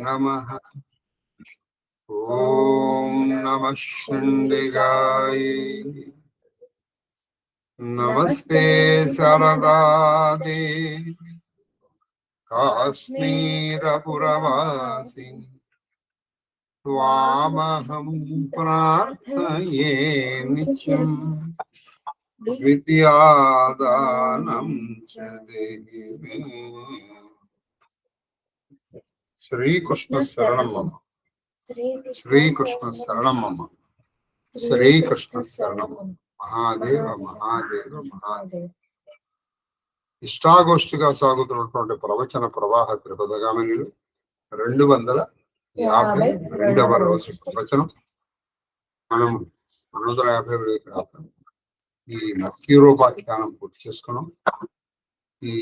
नमः। ॐ नमः शण्डिगाय नमस्ते सरदादे काश्मीरपुरवासि। त्वामहं प्रार्थये नित्यम् विद्यादानं च मे శ్రీకృష్ణ శరణమ్మ. శ్రీకృష్ణ శరణమ్మ. శ్రీకృష్ణ శరణం మహాదేవ మహాదేవ మహాదేవ. ఇష్టాగోష్ఠిగా సాగుతున్నటువంటి ప్రవచన ప్రవాహ త్రిపదగామినులు రెండు వందల యాభై రెండవ రోజు ప్రవచనం. మనం రెండు వందల యాభై ఈ నక్కీరోపాఖ్యానం పూర్తి చేసుకున్నాం. ఈ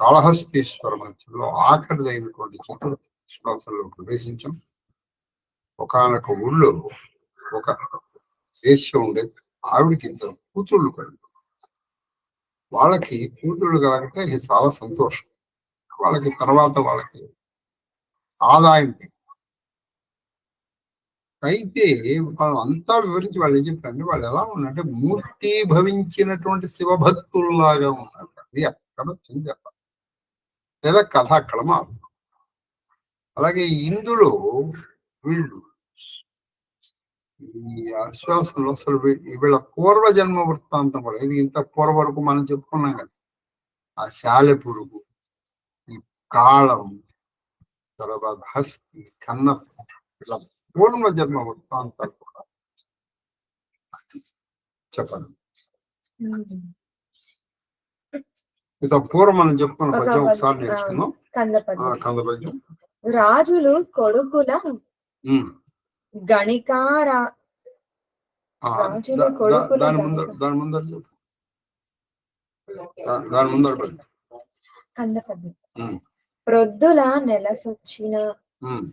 కాళహస్తీశ్వర మధ్యలో ఆఖరిదైనటువంటి చతుర్థ శ్వాసంలో ప్రవేశించాం. ఒకనొక ఊళ్ళో ఒక దేశం ఉండేది ఆవిడకి ఇద్దరు కూతుళ్ళు కలిగి వాళ్ళకి కూతుళ్ళు కలిగితే ఇది చాలా సంతోషం. వాళ్ళకి తర్వాత వాళ్ళకి ఆదాయం అయితే వాళ్ళు అంతా వివరించి వాళ్ళు ఏం చెప్పారంటే వాళ్ళు ఎలా ఉన్నారంటే మూర్తి భవించినటువంటి శివభక్తుల్లాగా ఉన్నారు. అది కథ వచ్చింది లేదా కథాకళం అక్కడ అలాగే ఇందులో వీళ్ళు ఈ అశ్వాసంలో అసలు వీ- వీళ్ళ పూర్వజన్మ వృత్తాంతం కూడా ఇది ఇంత పూర్వ వరకు మనం చెప్పుకున్నాం కదా. ఆ శాలె పురుగు ఈ కాళం తర్వాత హస్తి కన్న ఇలా పూర్వ జన్మ వృత్తాంతాలు కూడా. చెప్పండి. పూర్వం మనం చెప్పుకున్న ఒక పద్యం ఒకసారి నేర్చుకుందాం కంద పద్యం రాజులు కొడుకుల. గణికారా దాని ముందర గణిక. దాని ముందర చెప్పు. దా- దాని ముందర పెట్టు. కంద పద్యం ఉమ్. ప్రొద్దుల నెలసొచ్చిన.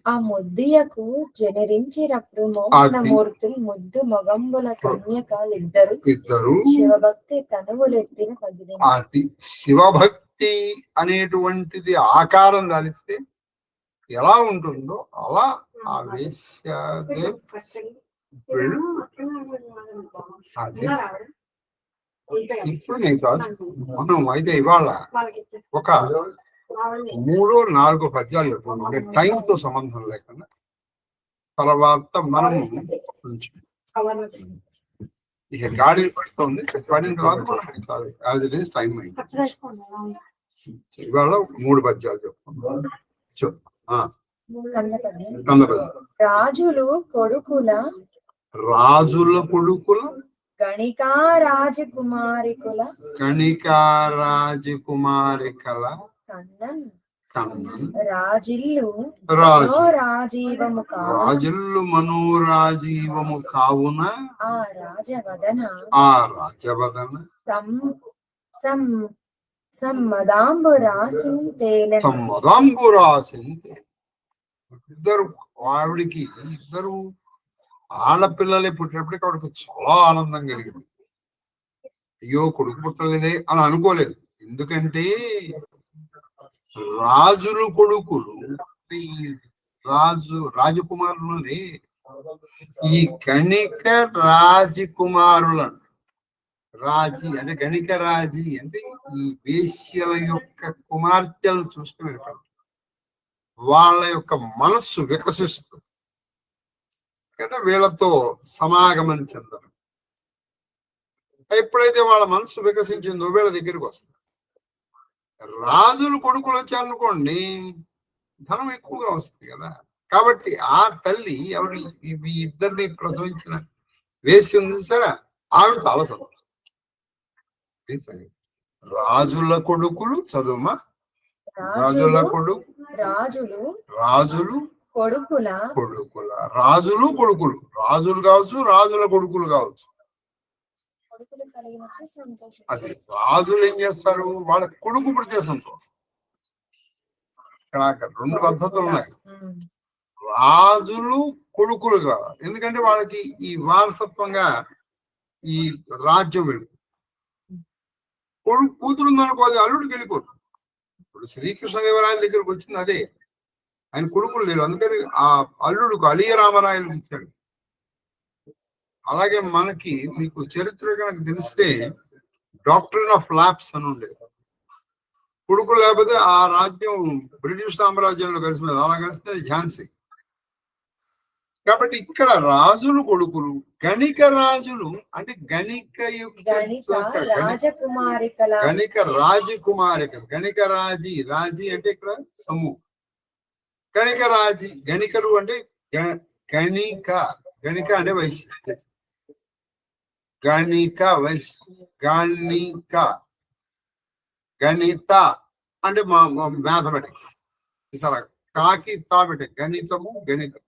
ఆ ముద్దియకు జనరించినప్పుడు మోహనమూర్తులు ముద్దు మొగంబుల కన్యకాలిద్దరు ఇద్దరు శివభక్తి తనువులెత్తిన పగిలిన అది. శివభక్తి అనేటువంటిది ఆకారం ధరిస్తే ఎలా ఉంటుందో అలా ఆ. అది. ఇప్పుడు నేను కాదు. మనం అయితే ఇవాళ ఒక మూడో నాలుగో పద్యాలు చెప్పుకున్నాం అంటే టైంతో సంబంధం లేకుండా తర్వాత మనం ఇక గాడి పడుతుంది. పడిన తర్వాత మనం యాజ్ ఇట్ ఈస్ టైం అయింది. ఇవాళ మూడు పద్యాలు పద్యం. రాజులు కొడుకుల రాజుల కొడుకుల గణికా రాజకుమారికుల కణికా రాజకుమారికల కన్నన్ రాజిల్లు రాజీవము కావు రాజులు మనోరాజీవము కావున. ఆ రాజవదన ఆ రాజవదన. సం ఇద్దరు ఆవిడికి ఇద్దరు ఆడపిల్లలే పుట్టినప్పటికీ ఆవిడకి చాలా ఆనందం కలిగింది. అయ్యో కొడుకు పుట్టలేదే అని అనుకోలేదు. ఎందుకంటే రాజులు కొడుకులు. రాజు రాజకుమారులనే. ఈ గణిక రాజకుమారులను. రాజీ అంటే గణిక రాజీ అంటే ఈ వేశ్యల యొక్క కుమార్తెలను చూసుకునే వాళ్ళ యొక్క మనస్సు వికసిస్తుంది. కదా వీళ్ళతో సమాగమం చెందడం. ఎప్పుడైతే వాళ్ళ మనస్సు వికసించిందో వీళ్ళ దగ్గరికి వస్తుంది. రాజులు కొడుకులు వచ్చారనుకోండి ధనం ఎక్కువగా వస్తుంది కదా. కాబట్టి ఆ తల్లి ఎవరి ఇద్దరిని ప్రసవించిన వేసి ఉంది సరే ఆవిడ చాలా సంతోషం. సంగతి. రాజుల కొడుకులు చదువుమా? రాజుల కొడుకు రాజులు రాజులు కొడుకుల? కొడుకుల. రాజులు కొడుకులు. రాజులు కావచ్చు రాజుల కొడుకులు కావచ్చు. అది రాజులు ఏం చేస్తారు? వాళ్ళ కొడుకు పుడితే సంతోషం. ఇక్కడ రెండు పద్ధతులు ఉన్నాయి. రాజులు కొడుకులు కావాలి. ఎందుకంటే వాళ్ళకి ఈ వారసత్వంగా ఈ రాజ్యం వెళ్ళి కొడుకు కూతురు ఉందనుకో అది అల్లుడికి వెళ్ళిపోతుంది ఇప్పుడు శ్రీకృష్ణదేవరాయల దగ్గరకు వచ్చింది అదే. ఆయన కొడుకులు లేరు. అందుకని ఆ అల్లుడుకు అలియ రామరాయలు ఇచ్చాడు. అలాగే మనకి మీకు చరిత్ర కనుక తెలిస్తే డాక్టరీన్ ఆఫ్ ల్యాబ్స్ అని ఉండేది. కొడుకు లేకపోతే ఆ రాజ్యం బ్రిటిష్ సామ్రాజ్యంలో కలిసిపోయింది. అలా కలిస్తే ఝాన్సీ. కాబట్టి ఇక్కడ రాజులు కొడుకులు గణిక రాజులు అంటే గణిక గణిక రాజకుమారిక గణిక రాజీ రాజీ అంటే ఇక్కడ సము గణిక రాజీ గణికలు అంటే గణిక. గణిక అంటే వైశ్య గణిక వైశ్య గణిక. గణిత అంటే మా మ్యాథమెటిక్స్ సరే కాకి తాబెట గణితము గణితం.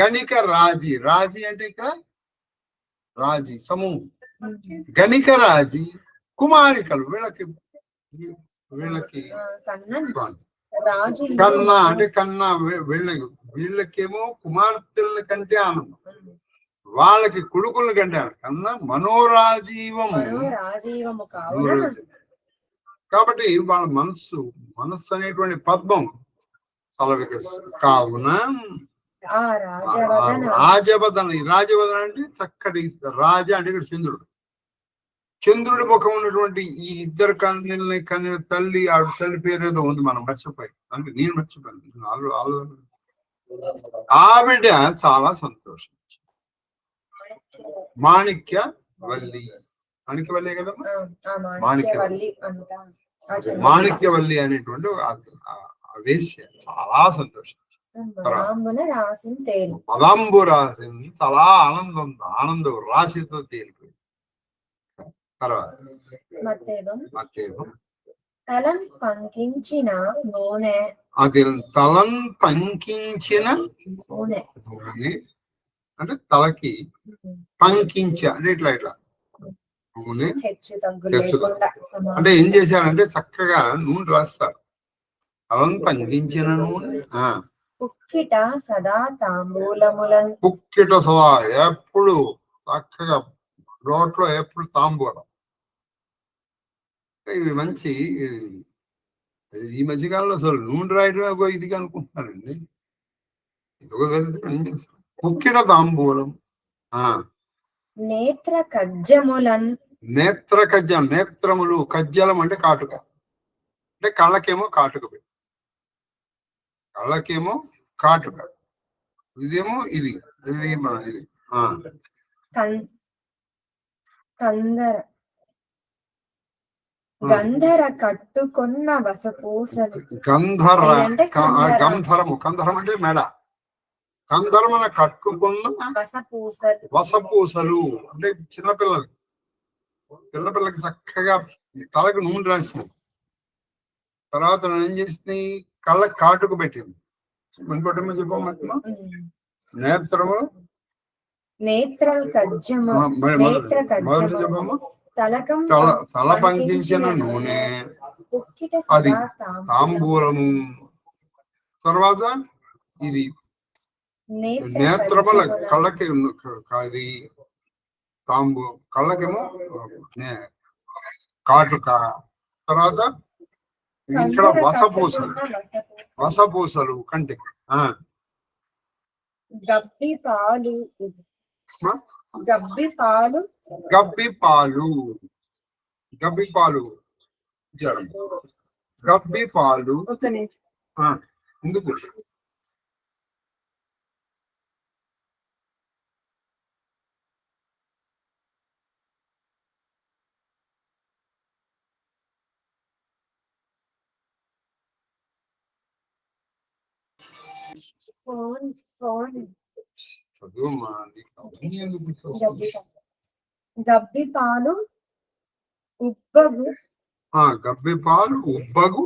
గణిక రాజీ. రాజీ అంటే ఇక్కడ? రాజీ సమూహం. గణిక రాజీ కుమారికలు. వీళ్ళకి వీళ్ళకి కన్నా అంటే కన్నా వీళ్ళకి వీళ్ళకేమో కుమార్తెల కంటే ఆనందం. వాళ్ళకి కొడుకుల కంటే ఆనందం. కన్నా మనోరాజీవం. మనో రాజీవము కావున మనోరాజీవం. కాబట్టి వాళ్ళ మనస్సు మనస్సు అనేటువంటి పద్మం చాలా వికసి కావున రాజవదన. రాజవదన. ఈ రాజవదన అంటే చక్కటి రాజ అంటే ఇక్కడ చంద్రుడు. చంద్రుడి ముఖం ఉన్నటువంటి ఈ ఇద్దరు కన్యల్ని కన్య తల్లి ఆవిడ తల్లి పేరు ఏదో ఉంది మనం మర్చిపోయి. అంటే నేను మర్చిపోయాను. వాళ్ళు ఆవిడ చాలా సంతోషం. మాణిక్య వల్లి. కదా ఆ మాణిక్యవల్లి అంట. ఆ చంద్రుడు. మాణిక్యవల్లి అనేటువంటి వేశ్య. చాలా సంతోషం. పదాంబు రాశిని చాలా ఆనందం ఆనందం రాశితో తేలిపోయింది. తర్వాత మత్తేవం. తలం పంకించిన నూనె. అది తలం పంకించిన నూనె. నూనె. అంటే తలకి పంకించ అంటే ఇట్లా ఇట్లా. నూనె. అంటే ఏం చేశారంటే చక్కగా నూనె రాస్తారు. తలం పంకించిన నూనె ఆ. పుక్కిట సదా తాంబూలములన్. కుక్కిట సదా ఎప్పుడు చక్కగా రోట్లో ఎప్పుడు తాంబూలం. ఇవి మంచి ఈ- మధ్యకాలంలో అసలు నూనె రాయడం ఇదిగా అనుకుంటున్నారండి. ఇది ఒక దరిద్రం ఏం చేస్తారు? కుక్కిట తాంబూలం నేత్ర కజ్జములన్ నేత్ర కజ్జం నేత్రములు కజ్జలం అంటే కాటుక. అంటే కళ్ళకేమో కాటుక పెట్టి కళ్ళకేమో కాటుక. ఇదేమో ఇది ఇది మన ఇది. కందర. గంధర కట్టుకొన్న వసపూసలు. గంధర. గంధరము గంధరం అంటే మెడ. గంధరమున కట్టుకున్న వసపూసలు. అంటే చిన్నపిల్లలు. పిల్లపిల్లకి చక్కగా తలకు నూనె రాసింది. తర్వాత ఏం చేసింది? కళ్ళకి కాటుకు పెట్టింది. ఇంకోటి చెప్పమంటున్నా ఉమ్. నేత్రము. నేత్ర కజ్జము. ఆ, మరి మొదటి నేత్ర మొదటి కజ్జము. చెప్పము తలకం తల పంకించిన నూనె. అది. తాంబూలము. తర్వాత ఇది నేత్రముల కళ్ళకి అది తాంబూ కళ్ళకేమో కాటుక తర్వాత ఇక్కడ వసపూసలు. వసపూసలు. కంటికి గబ్బి పాలు? గబ్బి పాలు. గబ్బి పాలు గబ్బి పాలు గబ్బి పాలు ఎందుకు? ఫోన్ ఫోన్ చదువుమా నీకు అవన్నీ ఎందుకు గబ్బి గుర్తొస్తుంది? పాలు. గబ్బి పాలు ఉబ్బగు ఆ గబ్బి పాలు ఉబ్బగు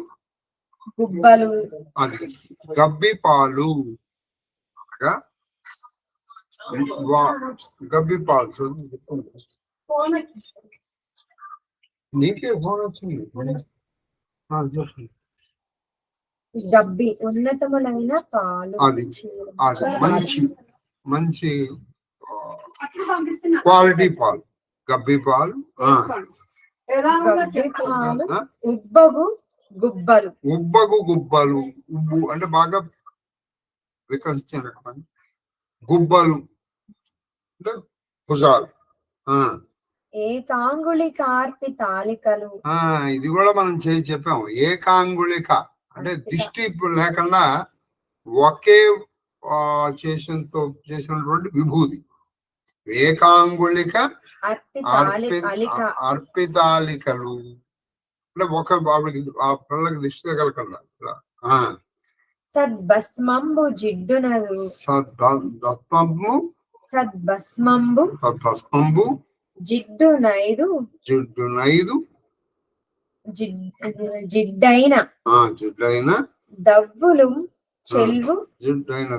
గుబ్బలు అది గబ్బి పాలు అనగా వా- గబ్బి పాలు చదువు. నీకే ఫోన్ వచ్చింది ఆ, గబ్బి ఉన్నతములైన పాలు అది. అది. మంచి మంచి క్వాలిటీ పాలు. గబ్బి పాలు ఉబ్బగు గుబ్బలు. ఉబ్బగు గుబ్బలు ఉబ్బు అంటే బాగా వికసించిన రకమైన గుబ్బలు అంటే భుజాలు ఆ. ఏకాంగుళి కార్పి తాలికలు. ఆ ఇది కూడా మనం చేసి చెప్పాము. ఏకాంగుళిక. అంటే దిష్టి లేకుండా ఒకే ఆ, చేసినతో చేసినటువంటి విభూది ఏకాంగుళిక అర్పితాలికలు అంటే ఒక బాబుకి ఆ పిల్లలకి దిష్టి తగలకుండా. ఇలా. సద్భస్మంబు జిడ్డునదు దత్వము సద్భస్మంబు. తత్వస్తంభు జిడ్డు నైదు జిడ్డు నైదు జిడ్డైన జిడ్డైన దవ్వులు చెల్వు జిడ్డైన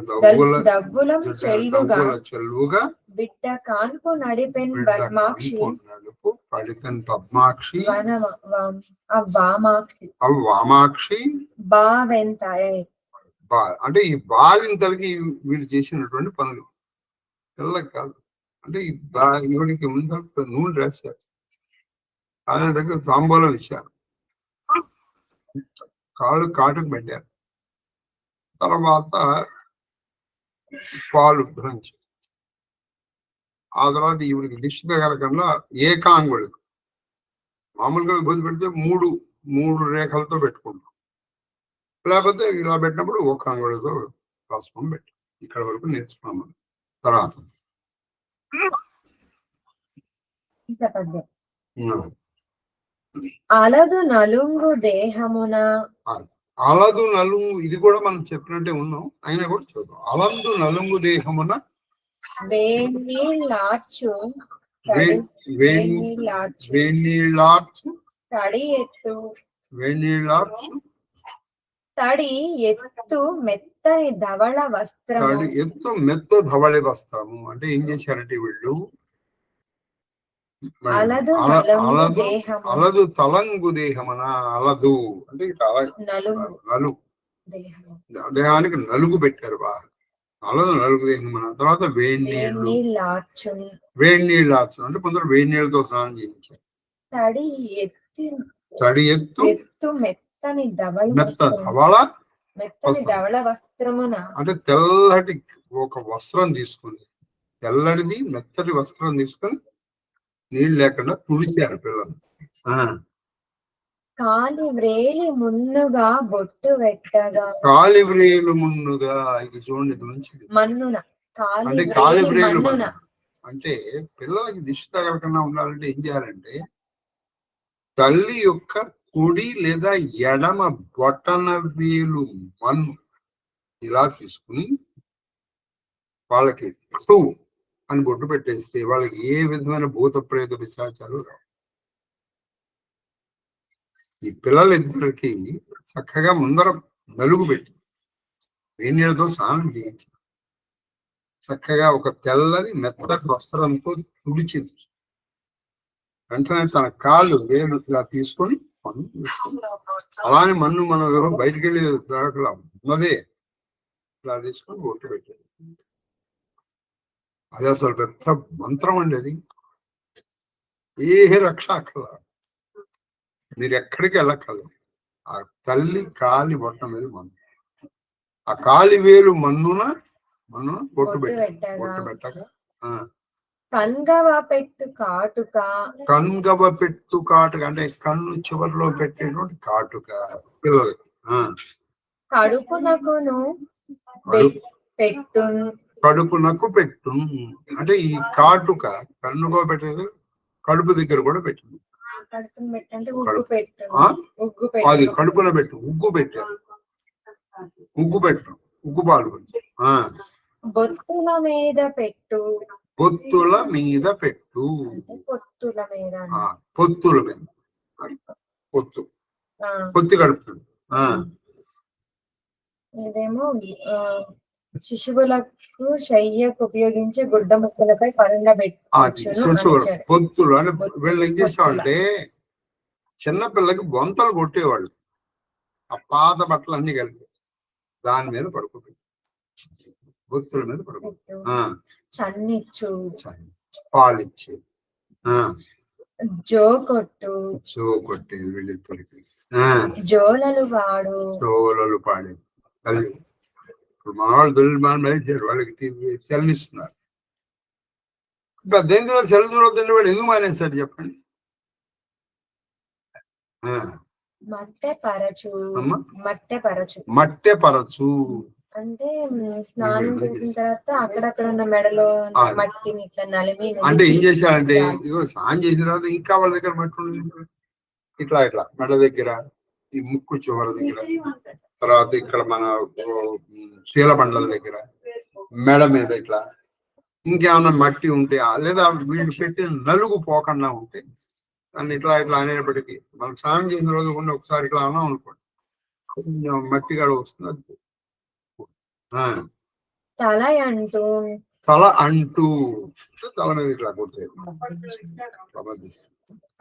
దవ్వుల చెల్వుగా చెల్వుగా బిడ్డ కాన్పు నడిపెన్ కాంపు నడుపు పడితన్ పద్మాక్షి వామాక్షి వామాక్షి బావెంతాయే. బా అంటే ఈ బాలింతలకి వీళ్ళు చేసినటువంటి పనులు. పిల్లకి కాదు. అంటే ఈ బా- ముందు నూనె రాశారు. ఆయన దగ్గర తాంబూలం ఇచ్చారు. కాళ్ళు కాటుకు పెట్టారు. తర్వాత పాలు భ్రంచి ఆ తర్వాత ఈవిడికి దిష్టి తగలకుండా ఏకాంగుడు మామూలుగా విభూతి పెడితే మూడు మూడు రేఖలతో పెట్టుకుంటాం. లేకపోతే ఇలా పెట్టినప్పుడు ఒక అంగుళితో రాసుకొని పెట్టి. ఇక్కడ వరకు నేర్చుకున్నాం తర్వాత. అలదు నలుంగు దేహమున. అలదు నలుంగు ఇది కూడా మనం చెప్పినట్టే ఉన్నాం అయినా కూడా చూద్దాం. అలందు నలుంగు దేహమున వేణీళ్ళార్చు వేణీళ్ళార్చు తడి ఎత్తు. వేణీళ్ళార్చు తడి ఎత్తు మెత్తని ధవళ వస్త్రము. తడి ఎత్తు మెత్త ధవళి వస్తాము అంటే ఏం చేశారంటే వీళ్ళు అలదు అలదు తలంగు దేహమన? అలదు. అంటే నలుంగు దేహానికి నలుగు పెట్టారు బాగా. అలదు నలుగు దేహం మన తర్వాత వేడి నీళ్ళు వేణీళ్ళార్చు వేడి నీళ్ళు ఆచు అంటే కొందరు వేడి నీళ్ళతో స్నానం చేయించారు. తడి ఎత్తి తడి ఎత్తు. ఎత్తు మెత్తని ధవళ మెత్త. ధవళ మెత్తని. ధవళ వస్త్రమున. అంటే తెల్లటి ఒక వస్త్రం తీసుకుని తెల్లటిది మెత్తటి వస్త్రం తీసుకొని నీళ్ళు లేకుండా తుడిచారు పిల్లలు. ఆ, కాలి వ్రేలి మున్నుగా బొట్టు పెట్టగా కాలి వ్రేలు మున్నుగా ఇది చూడండి ఇది మంచిది. మన్నున. అంటే కాలి వ్రేలి. అంటే పిల్లలకి దిష్టి తగలకుండా ఉండాలంటే ఏం చేయాలంటే తల్లి యొక్క కుడి లేదా ఎడమ బొటన వేలు మన్ను ఇలా తీసుకుని వాళ్ళకి టూ అని బొట్టు పెట్టేస్తే వాళ్ళకి ఏ విధమైన భూత ప్రేత విశాచాలు రావు. ఈ పిల్లలిద్దరికి చక్కగా ముందర నలుగు పెట్టి వేణీళ్ళతో స్నానం చేయించి చక్కగా ఒక తెల్లని మెత్తటి వస్త్రంతో తుడిచింది. వెంటనే తన కాళ్ళు వేలు ఇలా తీసుకొని అలానే మన్ను మనం ఎవరో బయటికి వెళ్ళి దాకా ఉన్నదే. ఇలా తీసుకొని ఒట్టు పెట్టేది. అది అసలు పెద్ద మంత్రం అండి అది. ఏ రక్ష అక్కల మీరు ఎక్కడికి వెళ్ళక్కర్లేదు. ఆ తల్లి కాలి బొట్ట మీద మన్ను ఆ కాలి వేలు మన్నున మన్నున బొట్టు పెట్టి బొట్టు పెట్టగా ఆ, కంగవ పెట్టు కాటుక. కన్గవ పెట్టు కాటుక అంటే కన్ను చివరిలో పెట్టేటువంటి కాటుక పిల్లలకి కడుపునకును కడుపు పెట్టు కడుపునకు పెట్టు. అంటే ఈ కాటుక కన్నుగా పెట్టేది కడుపు దగ్గర కూడా పెట్టింది అది కడుపున పెట్టు. ఉగ్గు పెట్టారు ఉగ్గు పెట్టు. ఉగ్గు పాలు బొత్తుల మీద పెట్టు. పొత్తుల మీద పెట్టు. పొత్తుల మీద పొత్తుల మీద. పొత్తు. పొత్తి కడుపుతుంది. ఇదేమో శిశువులకు శయ్యకు ఉపయోగించే గుడ్డ ముక్కలపై అనిచారు. పొత్తులు అంటే పొత్తు- వీళ్ళు ఏం చేసేవాళ్ళంటే చిన్న పిల్లకి బొంతలు కొట్టేవాళ్ళు. ఆ పాత బట్టలు అన్ని కలిపి దాని మీద పడుకోబెట్టి బొత్తుల మీద పడుకో పెట్టు. ఆ చన్నిచ్చు. పాలు ఇచ్చేది ఆ. జో కొట్టు. సో కొట్టేది వీళ్ళిద్దరికి. ఆ, జోలలు వాడు. సోలలు పాడేది. తల్లి ఇప్పుడు మన వాళ్ళు తల్లి మనం నడిచారు వాళ్ళకి సెల్ ఇస్తున్నారు. ఇప్పుడు దేంట్లో సెల్ చూడొద్దండి వాడు ఎందుకు మానేస్తాడు చెప్పండి? మట్టె పరచు అమ్మా? మట్టె పరచు. మట్టె పరచు. అంటే స్నానం చేసిన తర్వాత అక్కడక్కడ ఉన్న మెడలో ఆ. మట్టిని ఇట్లా నలిమి అంటే ఏం చేశాడంటే ఇగో స్నానం చేసిన తర్వాత ఇంకా వాళ్ళ దగ్గర మట్టి. ఇట్లా ఇట్లా మెడ దగ్గర ఈ ముక్కు చివరి దగ్గర. తర్వాత ఇక్కడ మన శీలబండల దగ్గర మెడ మీద ఇట్లా ఇంకేమన్నా మట్టి ఉంటే లేదా వీళ్ళు పెట్టిన నలుగు పోకుండా ఉంటే దాన్ని ఇట్లా ఇట్లా అనేటప్పటికీ మనం స్నానం చేసిన రోజు కూడా ఒకసారి ఇట్లా అన్నాం అనుకోండి కొంచెం మట్టి గడ వస్తుంది తల అంటూ. తల అంటూ తల మీద ఇట్లా కొట్టేది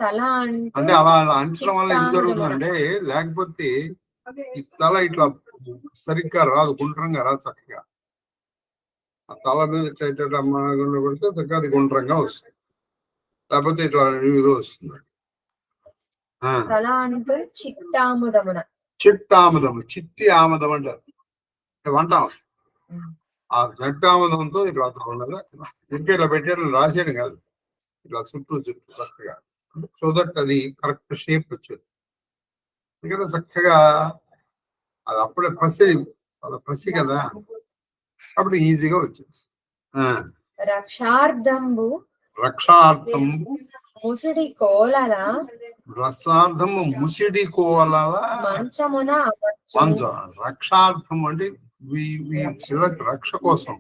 తల అంటే అలా అంచడం వల్ల ఏం జరుగుతుందంటే లేకపోతే ఈ తల ఇట్లా సరిగ్గా రాదు గుండ్రంగా రాదు చక్కగా. ఆ తల మీద ఇట్లా కొడితే చక్కగా అది గుండ్రంగా వస్తుంది. లేకపోతే ఇట్లా ఇది వస్తుంది. అంటూ చిట్టాముదమున. చిట్ట ఆముదం చిట్టి ఆముదం అంటారు వంటాం ఆ చెట్టు ఆముదంతో ఇట్లా ఉండగా ఇంకా ఇట్లా పెట్టేట్లు రాసేయడం కాదు. ఇట్లా చుట్టూ చుట్టూ చక్కగా. సో దట్ అది కరెక్ట్ షేప్ వచ్చేది. ఎందుకంటే చక్కగా అది అప్పుడే పసి అది పసి కదా. అప్పుడు ఈజీగా వచ్చేసి రక్షార్థంబు. రక్షార్థం ముసుడి కోలల రసార్థము ముసిడి కోల మంచమున మంచ. రక్షార్థం అంటే రక్ష కోసం.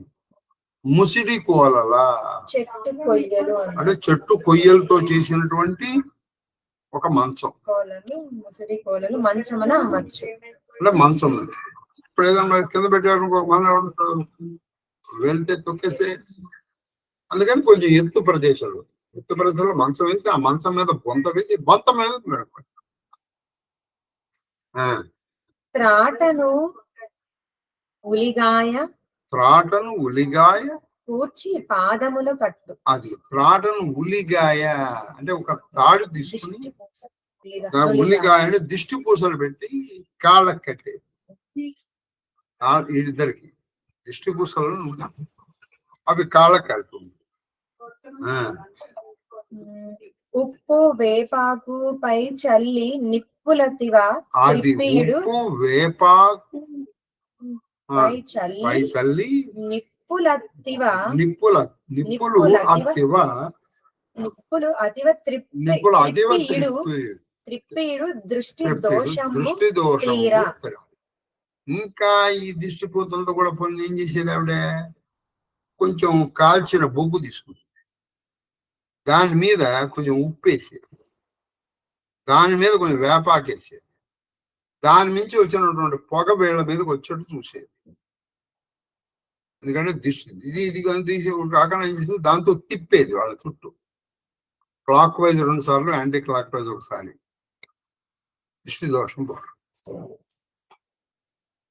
ముసిడి కోలలా చెట్టు కొయ్యలు అంటే చెట్టు కొయ్యలతో చేసినటువంటి ఒక మంచం. కోలలు అమర్చు అంటే మంచం. ఇప్పుడు ఏదన్నా కింద పెట్టారు మన వెళ్తే తొక్కేస్తే అందుకని కొంచెం ఎత్తు ప్రదేశాలు. ఎత్తు ప్రదేశంలో మంచం వేసి ఆ మంచం మీద బొంత వేసి బొంత మీద త్రాటను ఉలిగాయ త్రాటను ఉలిగాయ కూర్చి పాదములు కట్టు అది త్రాటను ఉలిగాయ అంటే ఒక తాడు తీసుకుని. ఉల్లిగాయ అంటే దిష్టి పూసలు పెట్టి కాళ్ళకి కట్టేది ఆ- వీళ్ళిద్దరికి దిష్టి పూసలు అవి కాళ్ళకి కడుతుంది ఉప్పు వేపాకు పై చల్లి నిప్పులతివా అది ఉప్పు వేపాకు పై చల్లి పై నిప్పుల అతివ? నిప్పులు అతివ త్రిప్పి నిప్పులు అతివ దృష్టి దోషము దృష్టి. ఇంకా ఈ దిష్టి పూతలతో కూడా పనులు ఏం చేసేది ఆవిడ? కొంచెం కాల్చిన బొగ్గు తీసుకుంది. దాని మీద కొంచెం ఉప్పు వేసేది. దాని మీద కొంచెం వేపాకేసేది దాని నుంచి వచ్చినటువంటి పొగ వేళ్ళ మీదకి వచ్చేట్టు చూసేది. ఎందుకంటే దిష్టి ఇది ఇది కానీ తీసి కాకుండా ఏం చేసేది దాంతో తిప్పేది వాళ్ళ చుట్టూ. క్లాక్ వైజ్ రెండు సార్లు యాంటీ క్లాక్ వైజ్ ఒకసారి. దృష్టి దోషం పోవడం.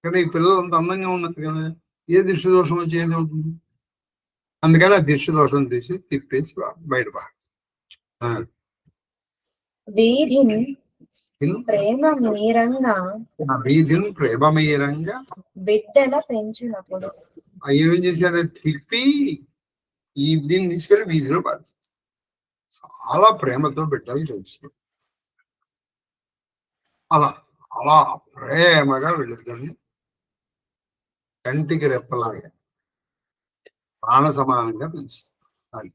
కానీ ఈ పిల్లలు అంత అందంగా ఉన్నది కదా ఏ దృష్టి దోషం వచ్చి ఏది అవుతుంది అందుకని ఆ దృష్టి దోషం తీసి తిప్పేసి బయట వీధిని ఇನ್ನು ప్రేమ మీరంగా వీధిని బిడ్డల పెంచినప్పుడు ఏం చేశారు? తిప్పి ఈ దీన్ని తీసుకెళ్ళి వీధిలో పారేస్తారు చాలా ప్రేమతో బిడ్డలు చేస్తారు అలా అలా ప్రేమగా వీళ్ళిద్దరిని కంటికి రెప్పలాగా ప్రాణ సమానంగా పెంచుతారు.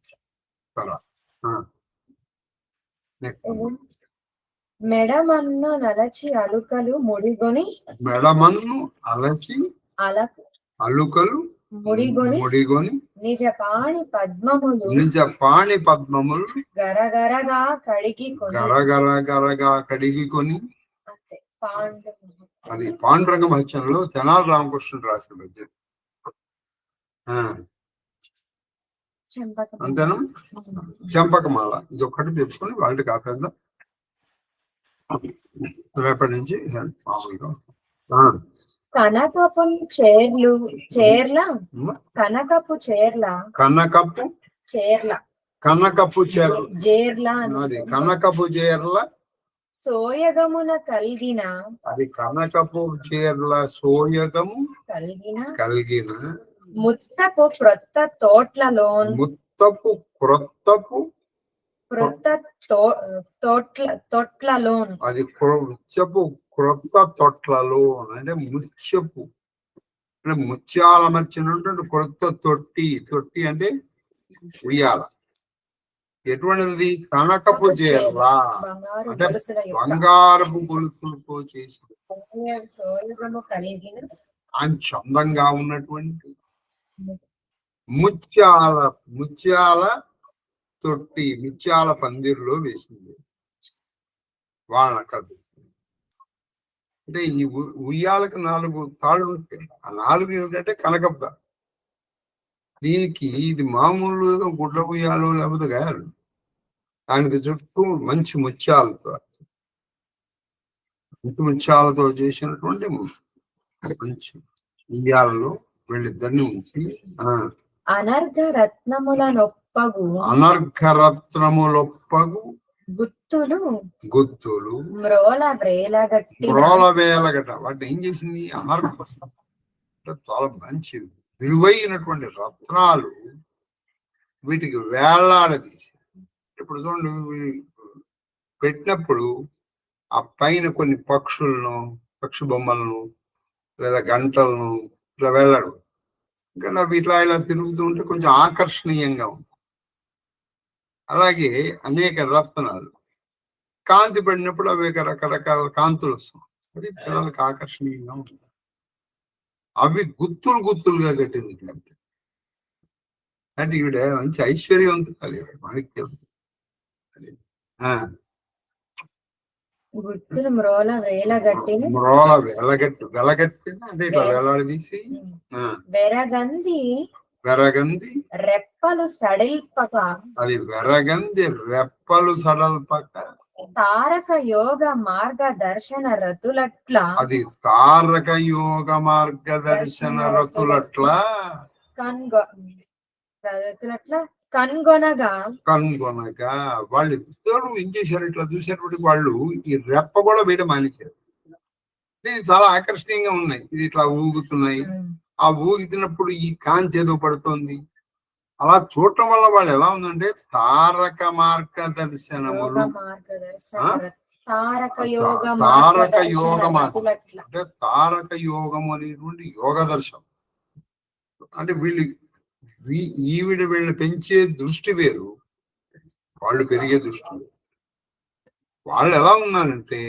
తర్వాత. మెడమన్ను నలచి అలుకలు ముడిగొని మెడమన్ను అలచి అలకు అలుకలు ముడిగొని ముడిగొని నిజ పాణి పద్మములు నిజ పాణి పద్మములు గరగరగా కడిగి గరగర గరగా కడిగి కొని. అది పాండురంగ మహత్యంలో తెనాలి రామకృష్ణుడు రాసిన చెంపక అంతేనా? చెంపకమాల. ఇది ఒక్కటి పెట్టుకొని వాళ్ళకి ఆపేద్దాం రేపటి నుంచి మామూలుగా కనకపు చేర్లు చేర్ల. కనకపు చేర్ల. కన్నకప్పు చేర్ల. కనకపు చీరలు. అది కనకపు చీరల. సోయగమున కలిగిన అది కనకపు చీరల సోయగము కలిగిన కలిగిన ముత్తపు క్రొత్త తోట్లలోన్. ముత్తపు క్రొత్తపు క్రొత్త తోట్ల తొట్లలోన్. అది ముత్యపు క్రొత్త తొట్లలో అంటే ముత్యపు అంటే ముత్యాల మర్చినటువంటి క్రొత్త తొట్టి తొట్టి అంటే ఉయ్యాల. ఎటువంటిది? కనకపు బంగారు అంటే బంగారపు గొలుసులతో చేసిన మంచి అందంగా ఉన్నటువంటి ముత్యాల ముత్యాల తొట్టి ముత్యాల పందిరిలో వేసింది. అక్కడ పెట్టింది. అంటే ఈ ఉయ్యాలకు నాలుగు తాళ్ళు ఉంటాయి ఆ నాలుగు ఏమిటంటే కనకబ్బ దీనికి ఇది మామూలు ఏదో గుడ్ల ఉయ్యాలు లేకపోతే గాయాలు దానికి చుట్టూ మంచి ముత్యాలతో మంచి ముత్యాలతో చేసినటువంటి మంచి ఉయ్యాలలో వీళ్ళిద్దరిని ఉంచి అనర్ఘ రత్నముల నొప్పగు అనర్ఘరత్నములొప్పగు గుత్తులు. గుత్తులు. మ్రోల వ్రేలగట్టి పురోల వేలగట వాటిని ఏం చేసింది? అంటే చాలా మంచి విలువైనటువంటి రత్నాలు వీటికి వేలాడదీసి ఇప్పుడు చూడండి పెట్టినప్పుడు ఆ పైన కొన్ని పక్షులను పక్షి బొమ్మలను లేదా గంటలను ఇట్లా వెళ్ళాడు ఇంకా అవి ఇట్లా ఇలా తిరుగుతూ ఉంటే కొంచెం ఆకర్షణీయంగా ఉంది అలాగే అనేక రత్నాలు. కాంతి పడినప్పుడు అవి రకరకాల కాంతులు వస్తాయి. అది పిల్లలకు ఆకర్షణీయంగా ఉంటుంది. అవి గుత్తులు గుత్తులుగా కట్టింది అంతే. అంటే ఈవిడ మంచి ఐశ్వర్యవంతురాలు ఈవిడ మనకి తెలుసు అది. ఆ, గుత్తులు మ్రోల వ్రేలగట్టిన మ్రోల వెలగట్టు వెలగట్టిన అంటే ఇట్లా వేలాడదీసి ఆ, వెరగంది వెరగంది. రెప్పలు సడిల్పక. అది వెరగంది రెప్పలు సడల్పక తారక యోగ మార్గదర్శన రతులట్ల. అది తారక యోగ మార్గదర్శన రతులట్లా. కన్గొ రతులట్ల కన్గొనగా. కనుగొనగా. వాళ్ళు ఇద్దరు ఏం చేశారు? ఇట్లా చూసేటువంటి వాళ్ళు ఈ రెప్ప కూడా వేయడం మానేశారు. ఇది చాలా ఆకర్షణీయంగా ఉన్నాయి. ఇది ఇట్లా ఊగుతున్నాయి. ఆ ఊగుతున్నప్పుడు ఈ కాంతి ఏదో పడుతోంది. అలా చూడటం వల్ల వాళ్ళు ఎలా ఉందంటే తారక మార్గదర్శనములు తారక యోగ అంటే తారక యోగం అనేటువంటి యోగ దర్శనం. అంటే వీళ్ళు ఈవిడ వీళ్ళని పెంచే దృష్టి వేరు. వాళ్ళు పెరిగే దృష్టి వేరు. వాళ్ళు ఎలా ఉన్నారంటే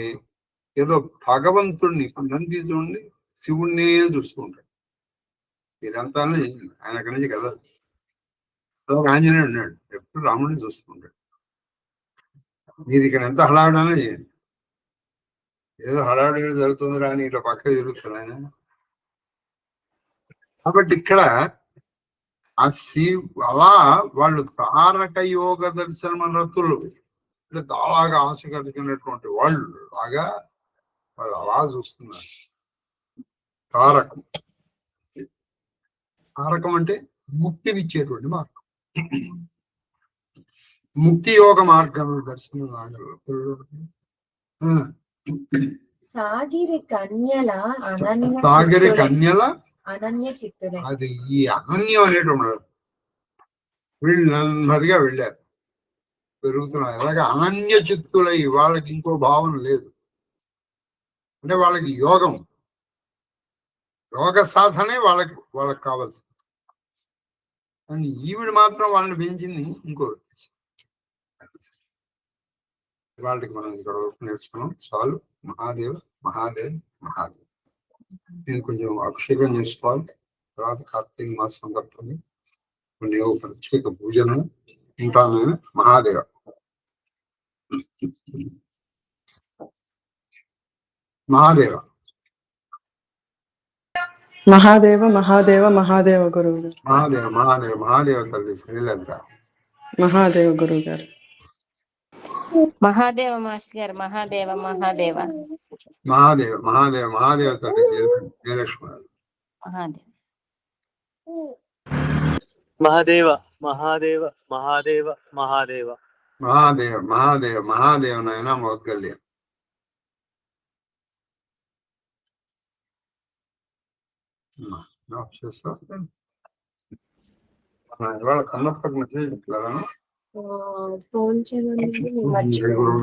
ఏదో భగవంతుణ్ణి ఇప్పుడు నంది చూడండి శివుణ్ణే చూస్తూ ఉంటాడు మీరంతా ఆయన అక్కడి నుంచి కదా? ఆంజనేయుడు ఉన్నాడు. ఎప్పుడు రాముడిని చూస్తూ మీరు ఇక్కడ ఎంత హడావిడైనా చేయండి. ఏదో హడావిడి జరుగుతుంది రాని ఇట్లా పక్కకి తిరుగుతుంది ఆయన. కాబట్టి ఇక్కడ ఆ శివ అలా వాళ్ళు తారక యోగ దర్శన రతులు. అంటే దాలాగా ఆశ కలిగినటువంటి వాళ్ళు లాగా వాళ్ళు అలా చూస్తున్నారు. తారకం. తారకం అంటే ముక్తినిచ్చేటువంటి మార్గం. ముక్తి యోగ మార్గం దర్శనం సాగిరి కన్యల అనన్య సాగరి కన్యల అనన్య చిత్తులే అది ఈ అనన్యం అనేటువంటి వీళ్ళు నెమ్మదిగా వెళ్ళారు. పెరుగుతున్నారు. అలాగే అనన్య చిత్తులై వాళ్ళకి ఇంకో భావన లేదు. అంటే వాళ్ళకి యోగం. యోగ సాధనే వాళ్ళకి వాళ్ళకి కావాల్సింది. కానీ ఈవిడ మాత్రం వాళ్ళని పెంచింది ఇంకో వాళ్ళకి మనం ఇక్కడ నేర్చుకున్నాం చాలు మహాదేవ్ మహాదేవ్ మహాదేవ్. నేను కొంచెం అభిషేకం చేసుకోవాలి. తర్వాత కార్తీక మాసం తప్పని కొన్ని ప్రత్యేక పూజలు ఉంటాను నేను మహాదేవ. మహాదేవ. మహాదేవ మహాదేవ మహాదేవ గురువు గారు మహాదేవ మహాదేవ మహాదేవ తల్లి శ్రీలంక మహాదేవ గురువు గారు మహాదేవ మాస్టర్ గారు మహాదేవ మహాదేవ మహాదేవ మహాదేవ మహాదేవ తల్లి శ్రీలంక జయలక్ష్మి మహాదేవ మహాదేవ మహాదేవ మహాదేవ మహాదేవ మహాదేవ్ మహాదేవ్ మహాదేవ్ నాయన మౌద్గల్య చేస్తాను ఇవాళ కన్నప్పకి మెసేజ్ ఇట్లారా ఫోన్ చేయమని నేను మర్చిపోయాను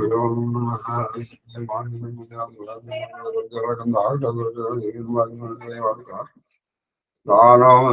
దానం